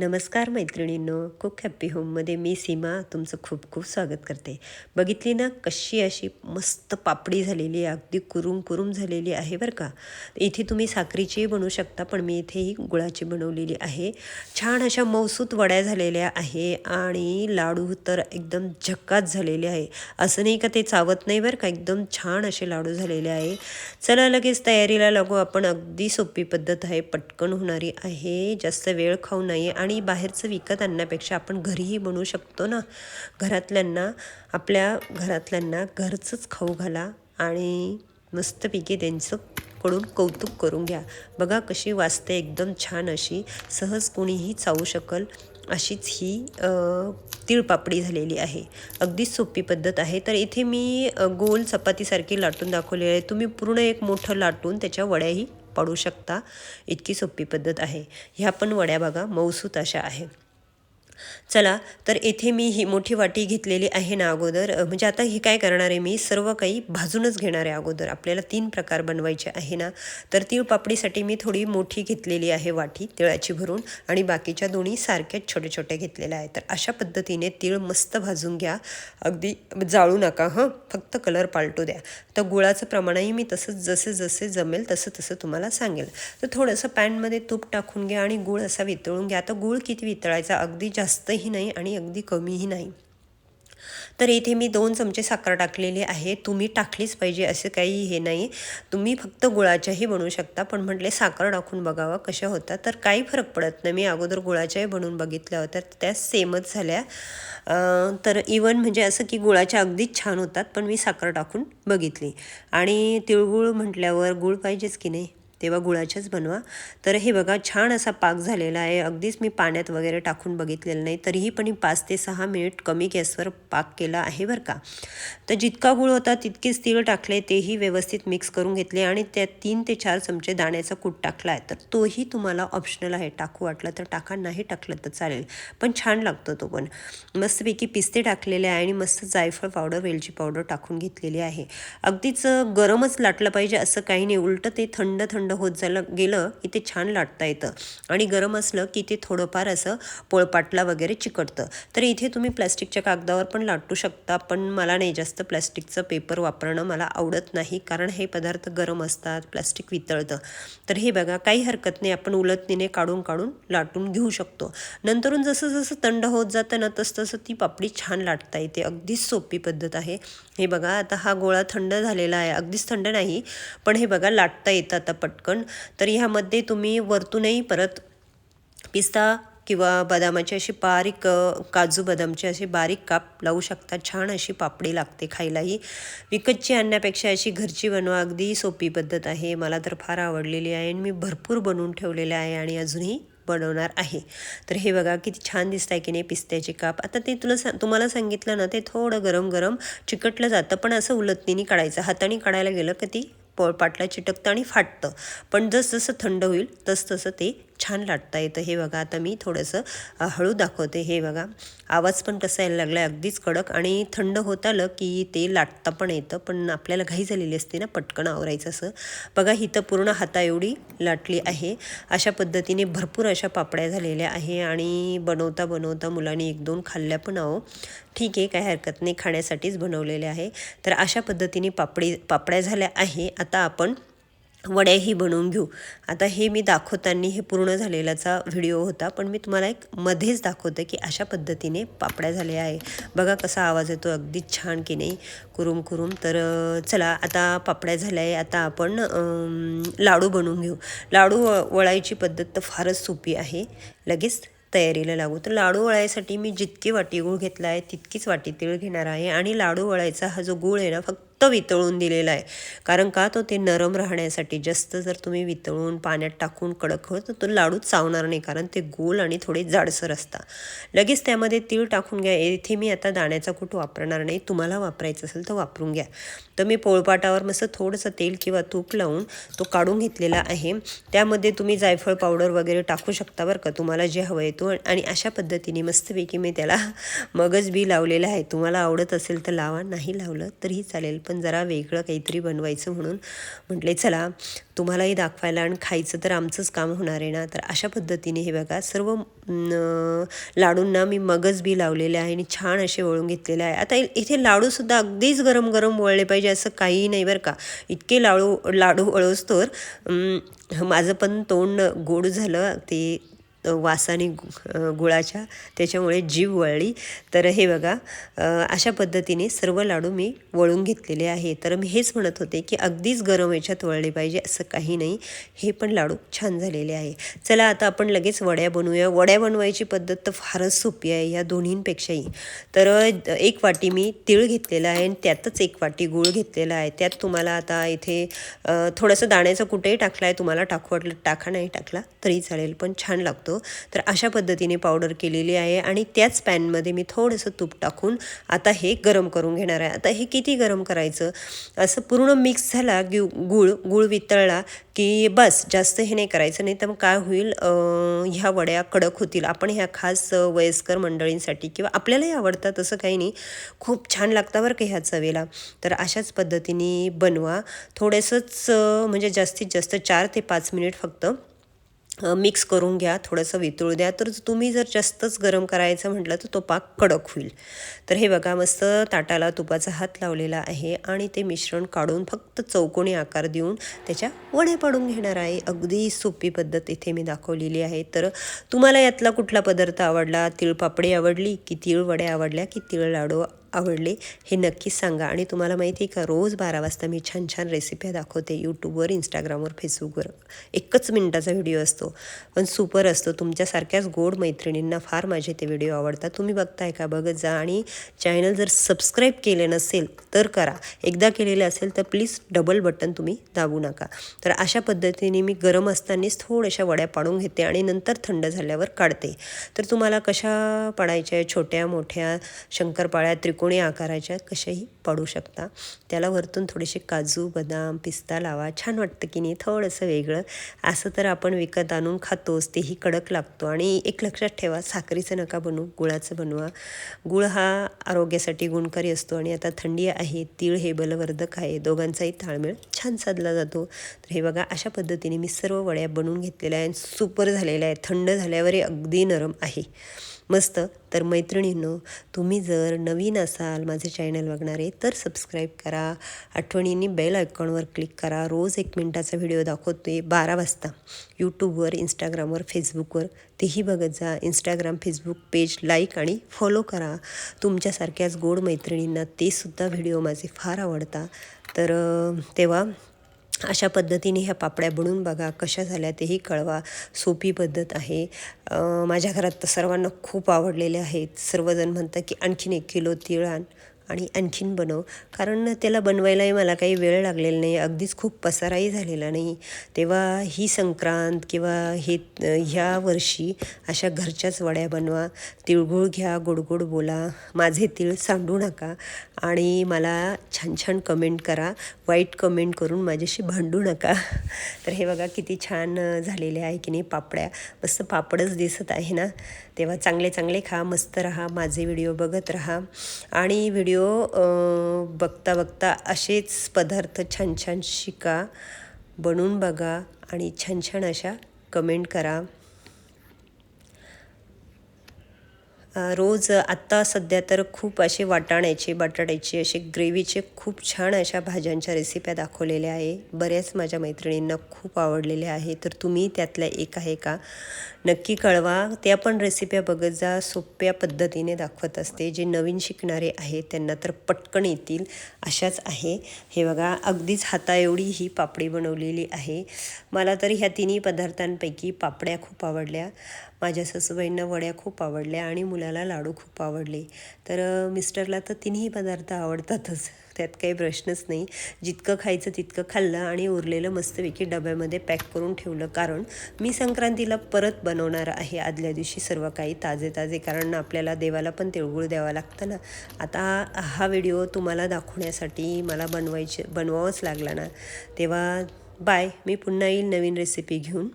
नमस्कार मैत्रिणींनो cook happy होममध्ये मी सीमा तुमचं खूप खूप स्वागत करते. बघितली ना कशी अशी मस्त पापडी झालेली आहे अगदी कुरुम कुरुम झालेली आहे बरं का? इथे तुम्ही साखरेचीही बनवू शकता पण मी इथे ही गुळाची बनवलेली आहे. छान अशा मौसूत वड्या झालेल्या आहे आणि लाडू तर एकदम झक्काच झालेले आहे. असं नाही का ते चावत नाही बरं का एकदम छान असे लाडू झालेले आहे. चला लगेच तयारीला लागू आपण अगदी सोपी पद्धत आहे पटकन होणारी आहे जास्त वेळ खाऊ नाही आणि आणि बाहेरचं विकत आणण्यापेक्षा आपण घरीही बनवू शकतो ना. घरातल्यांना आपल्या घरातल्यांना घरचंच खाऊ घाला आणि मस्तपैकी त्यांचं कडून कौतुक करून घ्या. बघा कशी वाजते एकदम छान अशी. सहज कोणीही चावू शकल. अशीच ही तिळपापडी झालेली आहे. अगदी सोपी पद्धत आहे. तर इथे मी गोल चपातीसारखी लाटून दाखवलेली आहे. तुम्ही पूर्ण एक मोठं लाटून त्याच्या वड्याही पाडू शकता. इतकी सोपी पद्धत आहे. ह्या पण वड्या बघा मऊसूत अशा आहे चला तर येथे मी ही मोठी वाटी घेतलेली आहे ना अगोदर. म्हणजे आता ही काय करणार आहे मी? सर्व काही भाजूनच घेणार आहे अगोदर. आपल्याला तीन प्रकार बनवायचे आहे ना. तर तीळ पापडीसाठी मी थोडी मोठी घेतलेली आहे वाटी तिळाची भरून आणि बाकीच्या दोन्ही सारख्याच छोटे छोटे घेतलेल्या आहेत. तर अशा पद्धतीने तीळ मस्त भाजून घ्या. अगदी जाळू नका हं. फक्त कलर पालटू द्या. तर गुळाचं प्रमाणही मी तसंच जसे जसे जमेल तसं तसं तुम्हाला सांगेल. तर थोडंसं पॅनमध्ये तूप टाकून घ्या आणि गुळ असा वितळून घ्या. आता गुळ किती वितळायचा? अगदी जास्त जास्तही नाही आणि अगदी कमीही नाही. तर इथे मी दोन चमचे साखर टाकलेली आहे. तुम्ही टाकलीच पाहिजे असं काही हे नाही. तुम्ही फक्त गुळाच्याही बनवू शकता. पण म्हटले साखर टाकून बघावं कशा होतात. तर काही फरक पडत नाही. मी अगोदर गुळाच्याही बनवून बघितल्या होत्या. त्या सेमच झाल्या. तर इवन म्हणजे असं की गुळाच्या अगदीच छान होतात. पण मी साखर टाकून बघितली. आणि तिळगुळ म्हटल्यावर गुळ पाहिजेच की नाही? तेव्हा गुळाच्याच बनवा. तर हे बघा छान असा पाक झालेला आहे. अगदीच मी पाण्यात वगैरे टाकून बघितलेलं नाही तरीही पण पाच ते सहा मिनिट कमी गॅसवर पाक केला आहे बरं का. तर जितका गुळ होता तितकेच तीळ टाकले तेही व्यवस्थित मिक्स करून घेतले आणि त्यात तीन ते चार चमचे दाण्याचा कूट टाकला आहे तर तोही तुम्हाला ऑप्शनल आहे. टाकू वाटलं तर टाका नाही टाकलं तर चालेल. पण छान लागतो तो पण. मस्तपैकी पिस्ते टाकलेले आहे आणि मस्त जायफळ पावडर वेलची पावडर टाकून घेतलेली आहे. अगदीच गरमच लाटलं पाहिजे असं काही नाही. उलटं ते थंड थंड थंड होत झालं गेलं की ते छान लाटता येतं. आणि गरम असलं की ते थोडंफार असं पोळपाटला वगैरे चिकटतं. तर इथे तुम्ही प्लॅस्टिकच्या कागदावर पण लाटू शकता पण मला नाही जास्त प्लॅस्टिकचं पेपर वापरणं मला आवडत नाही कारण हे पदार्थ गरम असतात प्लॅस्टिक वितळतं. तर हे बघा काही हरकत नाही आपण उलटणीने काढून काढून लाटून घेऊ शकतो. नंतरून जसं जसं थंड होत जातं ना तसतसं ती पापडी छान लाटता येते. अगदीच सोपी पद्धत आहे. हे बघा आता हा गोळा थंड झालेला आहे. अगदीच थंड नाही पण हे बघा लाटता येतं आता पट पटकन. तर ह्यामध्ये तुम्ही वरतूनही परत पिस्ता किंवा बदामाची अशी बारीक काजू बदामचे असे बारीक काप लावू शकता. छान अशी पापडी लागते खायलाही. विकतची आणण्यापेक्षा अशी घरची बनवा. अगदी सोपी पद्धत आहे. मला तर फार आवडलेली आहे आणि मी भरपूर बनवून ठेवलेले आहे आणि अजूनही बनवणार आहे. तर हे बघा किती छान दिसत आहे की नाही पिस्त्याचे काप. आता ते तुला सा तुम्हाला सांगितलं ना ते थोडं गरम गरम चिकटलं जातं पण असं उलटणीने काढायचं. हाताने काढायला गेलं की ती? पोळपाटला चिटकतं आणि फाटतं. पण जसजसं थंड होईल तसतसं ते छान लाटता येतं. हे बघा आता मी थोडंसं हळू दाखवते. हे बघा आवाज पण कसा यायला लागला आहे अगदीच कडक आणि थंड होत आलं की ते लाटता पण येतं पण आपल्याला घाई झालेली असते ना पटकन आवरायचं असं. बघा ही तर पूर्ण हाता एवढी लाटली आहे. अशा पद्धतीने भरपूर अशा पापड्या झालेल्या आहे आणि बनवता बनवता मुलांनी एक दोन खाल्ल्या पण आहो. ठीक आहे काही हरकत नाही खाण्यासाठीच बनवलेले आहे. तर अशा पद्धतीने पापडी पापड्या झाल्या आहे. आता आपण वड्याही बनवून घेऊ. आता हे मी दाखवताना हे पूर्ण झालेल्याचा व्हिडिओ होता पण मी तुम्हाला एक मध्येच दाखवते की अशा पद्धतीने पापड्या झाल्या आहे. बघा कसा आवाज येतो अगदी छान की नाही? कुरुम कुरुम. तर चला आता पापड्या झाल्या आहे. आता आपण लाडू बनवून घेऊ. लाडू वळायची पद्धत तर फारच सोपी आहे. लगेच तयारीला लागू. तर लाडू वळायसाठी मी जितकी वाटी गूळ घेतला आहे तितकीच वाटी तीळ घेणार आहे. आणि लाडू वळायचा हा जो गूळ आहे ना फक्त वितळून दिलेला आहे. कारण का? तो ते नरम राहण्यासाठी जास्त जर तुम्ही वितळून पाण्यात टाकून कडक हो तर तो लाडू चावणार नाही. कारण ते गोल आणि थोडे जाडसर असतात. लगेच त्यामध्ये तीळ टाकून घ्या. येथे मी आता दाण्याचा कुठं वापरणार नाही. तुम्हाला वापरायचं असेल तर वापरून घ्या. तर मी पोळपाटावर मस्त थोडंसं तेल किंवा तूप लावून तो काढून घेतलेला आहे. त्यामध्ये तुम्ही जायफळ पावडर वगैरे टाकू शकता बरं का? तुम्हाला जे हवं आहे तो. आणि अशा पद्धतीने मस्तपैकी मी त्याला मगज बी लावलेलं आहे. तुम्हाला आवडत असेल तर लावा. नाही लावलं तरीही चालेल. पण जरा वेगळं काहीतरी बनवायचं म्हणून म्हटले चला तुम्हालाही दाखवायला आणि खायचं तर आमचंच काम होणार आहे ना. तर अशा पद्धतीने हे बघा सर्व लाडूंना मी मगज बी लावलेले आहे आणि छान असे वळून घेतलेले आहे. आता इथे लाडूसुद्धा अगदीच गरम गरम वळले पाहिजे असं काहीही नाही बरं का. इतके लाडू लाडू वळोस तर माझं पण तोंड गोड झालं. ते वासाने गु गुळाच्या त्याच्यामुळे जीव वळली. तर हे बघा अशा पद्धतीने सर्व लाडू मी वळून घेतलेले आहे तर मी हेच म्हणत होते की अगदीच गरम याच्यात वळले पाहिजे असं काही नाही. हे पण लाडू छान झालेले आहे. चला आता आपण लगेच वड्या बनवूया. वड्या बनवायची पद्धत तर फारच सोपी आहे या दोन्हींपेक्षाही. तर एक वाटी मी तिळ घेतलेला आहे आणि त्यातच एक वाटी गूळ घेतलेला आहे. त्यात तुम्हाला आता इथे थोडंसं दाण्याचं कुठेही टाकलं आहे तुम्हाला टाकू वाटलं टाका नाही टाकला तरी चालेल पण छान लागतो. तर अशा पद्धतीने पावडर केलेली आहे आणि त्याच पॅनमध्ये मी थोडंसं तूप टाकून आता हे गरम करून घेणार आहे. आता हे किती गरम करायचं? असं पूर्ण मिक्स झाला की गुळ गुळ वितळला की बस जास्त हे नाही करायचं नाही तर मग काय होईल ह्या वड्या कडक होतील. आपण ह्या खास वयस्कर मंडळींसाठी किंवा आपल्यालाही आवडतात असं काही नाही. खूप छान लागतं बरं का ह्या चवेला. तर अशाच पद्धतीने बनवा. थोडंसंच म्हणजे जास्तीत जास्त चार ते पाच मिनिट फक्त मिक्स करून घ्या थोडंसं वितळू द्या. तर तुम्ही जर जास्तच गरम करायचं म्हटलं तर तो पाक कडक होईल. तर हे बघा मस्त ताटाला तुपाचा हात लावलेला आहे आणि ते मिश्रण काढून फक्त चौकोनी आकार देऊन त्याच्या वड्या पाडून घेणार आहे. अगदी सोपी पद्धत इथे मी दाखवलेली आहे. तर तुम्हाला यातला कुठला पदार्थ आवडला? तिळपापडी आवडली की तिळ वड्या आवडल्या की तिळ लाडू आवडले हे नक्कीच सांगा. आणि तुम्हाला माहिती आहे का रोज बारा वाजता मी छान छान रेसिप्या दाखवते यूट्यूबवर इंस्टाग्रामवर फेसबुकवर एकच मिनटाचा व्हिडिओ असतो. पण सुपर असतो. तुमच्यासारख्याच गोड मैत्रिणींना फार माझे ते व्हिडिओ आवडतात. तुम्ही बघताय का? बघत जा. आणि चॅनल जर सबस्क्राईब केले नसेल तर करा. एकदा केलेले असेल तर प्लीज डबल बटन तुम्ही दाबू नका. तर अशा पद्धतीने मी गरम असतानाच थोड्याशा वड्या पाडून घेते आणि नंतर थंड झाल्यावर काढते. तर तुम्हाला कशा पाडायच्या? छोट्या मोठ्या शंकरपाळ्या त्रिकोण त्रिकोणी आकाराच्या कशाही पडू शकता. त्याला वरतून थोडेसे काजू बदाम पिस्ता लावा. छान वाटतं की नाही? थोडंसं वेगळं. असं तर आपण विकत आणून खातोच. तेही कडक लागतो. आणि एक लक्षात ठेवा साखरीचं नका बनवू गुळाचं बनवा. गुळ हा आरोग्यासाठी गुणकारी असतो आणि आता थंडी आहे तीळ हे बलवर्धक आहे. दोघांचाही ताळमेळ छान साधला जातो. तर हे बघा अशा पद्धतीने मी सर्व वड्या बनवून घेतलेल्या आहे सुपर झालेल्या आहे थंड झाल्यावरही अगदी नरम आहे. मस्त. तर मैत्रिणींनो तुम्ही जर नवीन असाल माझे चॅनल बघणारे तर सबस्क्राईब करा. आठवणींनी बेल आयकॉनवर क्लिक करा. रोज एक मिनटाचा व्हिडिओ दाखवते बारा वाजता. यूट्यूबवर इंस्टाग्रामवर फेसबुकवर तेही बघत जा. इंस्टाग्राम फेसबुक पेज लाईक आणि फॉलो करा. तुमच्यासारख्याच गोड मैत्रिणींना तेसुद्धा व्हिडिओ माझे फार आवडतात. तर तेव्हा अशा पद्धतीने ह्या पापड्या बनवून बघा कशा झाल्या तेही कळवा. सोपी पद्धत आहे. माझ्या घरात तर सर्वांना खूप आवडलेले आहेत. सर्वजण म्हणतात की आणखीन एक किलो तिळ आण आणि आणखीन बनव. कारण त्याला बनवायलाही मला काही वेळ लागलेला नाही. अगदीच खूप पसाराही झालेला नाही. तेव्हा ही संक्रांत किंवा हे ह्या वर्षी अशा घरच्याच वड्या बनवा. तिळगुळ घ्या गोडगोड बोला. माझे तिळ सांडू नका. आणि मला छान छान कमेंट करा. वाईट कमेंट करून माझ्याशी भांडू नका. तर हे बघा किती छान झालेले आहे की नाही पापड्या. मस्त पापडच दिसत आहे ना. तेव्हा चांगले चांगले खा मस्त राहा. माझे व्हिडिओ बघत राहा. आणि व्हिडिओ बघता बघता असेच पदार्थ छान छान शिका बनवून बघा आणि छान छान अशा कमेंट करा. रोज आत्ता सध्या तर खूप असे वाटाण्याचे बटाट्याचे असे ग्रेव्हीचे खूप छान अशा भाज्यांच्या रेसिप्या दाखवलेल्या आहे. बऱ्याच माझ्या मैत्रिणींना खूप आवडलेल्या आहे तर तुम्ही त्यातल्या एक आहे का? नक्की कळवा. त्या पण रेसिप्या बघत जा. सोप्या पद्धतीने दाखवत असते. जे नवीन शिकणारे आहेत त्यांना तर पटकन येतील. अशाच आहे. हे बघा अगदीच हाताएवढी ही पापडी बनवलेली आहे. मला तर ह्या तिन्ही पदार्थांपैकी पापड्या खूप आवडल्या. माझ्या सासूबाईंना वड्या खूप आवडल्या आणि मुलाला लाडू खूप आवडले. तर मिस्टरला तर तिन्ही पदार्थ आवडतातच. त्यात काही प्रश्नच नाही. जितकं खायचं तितकं खाल्लं आणि उरलेलं मस्तपैकी डब्यामध्ये पॅक करून ठेवलं. कारण मी संक्रांतीला परत बनवणार आहे. आदल्या दिवशी सर्व काही ताजे ताजे. कारण आपल्याला देवाला पण तिळगुळ द्यावा लागतं ना. आता हा व्हिडिओ तुम्हाला दाखवण्यासाठी मला बनवायचे बनवावंच लागला ना. तेव्हा बाय. मी पुन्हा येईल नवीन रेसिपी घेऊन.